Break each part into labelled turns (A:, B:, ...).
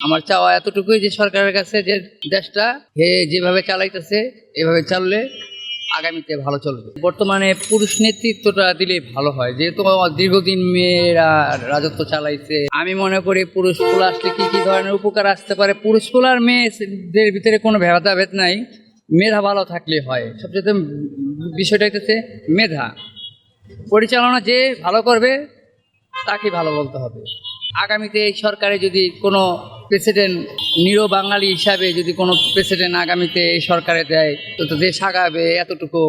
A: আমার চাওয়া এতটুকুই যে সরকারের কাছে যে দেশটা হে যেভাবে চালাইতেছে, এভাবে চাললে আগামীতে ভালো চলবে। বর্তমানে পুরুষ নেতৃত্বটা দিলে ভালো হয়। যেহেতু দীর্ঘদিন মেয়েরা রাজত্ব চালাইছে, আমি মনে করি পুরুষ ফুল আসলে কি কি ধরনের উপকার আসতে পারে? পুরুষ আর মেয়েদের ভিতরে কোনো ভেদাভেদ নাই। মেধা ভালো থাকলে হয়। সবচেয়ে বিষয়টা হইতেছে মেধা। পরিচালনা যে ভালো করবে, তাকে ভালো বলতে হবে। আগামীতে এই সরকারে যদি কোনো প্রেসিডেন্ট নিরো বাঙালি হিসাবে যদি কোনো প্রেসিডেন্ট আগামীতে এই সরকারে দেয়, তো তো দেশ আগাবে এতটুকু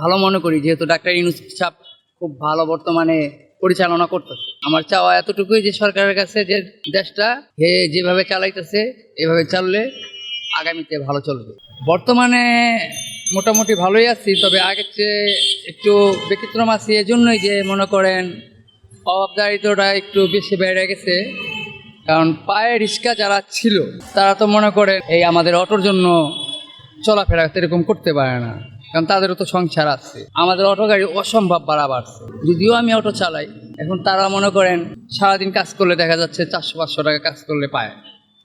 A: ভালো মনে করি, যেহেতু ডাক্তার ইউনুস সাহেব খুব ভালো বর্তমানে পরিচালনা করতেছে। আমার চাওয়া এতটুকুই যে সরকারের কাছে যে দেশটা হে যেভাবে চালাইতেছে, এভাবে চাললে আগামীতে ভালো চলবে। বর্তমানে মোটামুটি ভালোই আছি, তবে আগের চেয়ে একটু ব্যতিক্রম আছি, এজন্যই যে মনে করেন অবদারিদ্রটা একটু বেশি বেড়ে গেছে। কারণ পায়ে রিক্সা যারা ছিল, তারা তো মনে করে, এই আমাদের অটোর জন্য চলাফেরা এরকম করতে পারে না। কারণ তাদেরও তো সংসার আছে। আমাদের অটো গাড়ি অসম্ভব বাড়া বাড়ছে। যদিও আমি অটো চালাই, এখন তারা মনে করেন, সারাদিন কাজ করলে দেখা যাচ্ছে চারশো, পাঁচশো টাকা কাজ করলে পায়।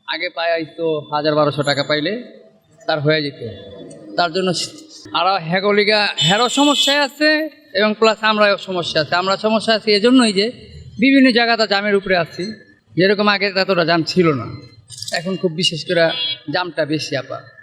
A: আগে পায় তো হাজার, বারোশো টাকা পাইলে তার হয়ে যেত। তার জন্য আরও হ্যাগলিগা হ্যারও সমস্যায় আছে এবং প্লাস আমরাও সমস্যা আছে। আমরা সমস্যা আছি এজন্যই যে, বিভিন্ন জায়গাতে জামের উপরে আছি। যেরকম আগে এতটা জাম ছিল না। এখন খুব বিশেষ করে জামটা বেশি আপা।